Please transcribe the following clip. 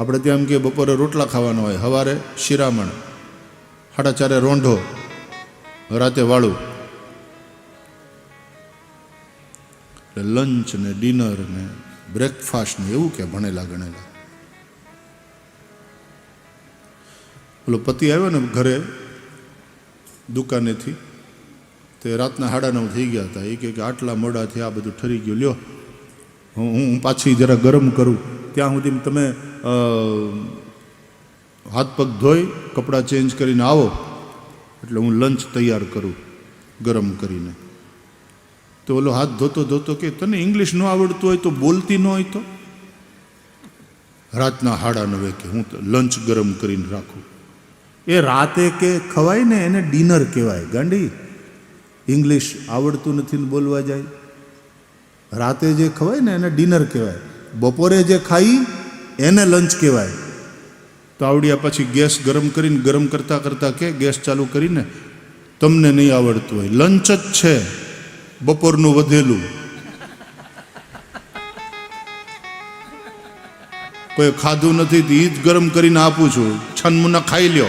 આપણે ત્યાં એમ બપોરે રોટલા ખાવાના હોય. સવારે શિરામણ, સાડા ચારે રોંઢો, રાતે વાળું. એટલે લંચ ને ડિનર ને બ્રેકફાસ્ટ ને એવું કે ભણેલા ગણેલા. પેલો પતિ આવ્યો ને ઘરે દુકાનેથી, તે રાતના સાડા નવ થઈ ગયા હતા. એ કે આટલા મોડાથી આ બધું ઠરી ગયું. લ્યો, હું હું પાછી જરા ગરમ કરું. ત્યાં સુધી તમે હાથ પગ ધોઈ, કપડાં ચેન્જ કરીને આવો. એટલે હું લંચ તૈયાર કરું, ગરમ કરીને. તો ઓલો હાથ ધોતો ધોતો કે, તને ઇંગ્લિશ ન આવડતું હોય તો બોલતી ન હોય તો? રાતના હાડા નવે કે, હું લંચ ગરમ કરીને રાખું. એ રાતે કે ખવાય ને એને ડિનર કહેવાય. ગાંડી ઇંગ્લિશ આવડતું નથી બોલવા જાય. રાતે જે ખવાય ને એને ડિનર કહેવાય. બપોરે જે ખાઈ એને લંચ કહેવાય. તો આવડ્યા પછી ગેસ ગરમ કરીને, ગરમ કરતાં કરતાં કે ગેસ ચાલુ કરીને તમને નહીં આવડતું હોય. લંચ જ છે. બપોરનું વધેલું. કોઈ ખાધું નથી તો એ ગરમ કરીને આપું છું. છનમુના ખાઈ લ્યો.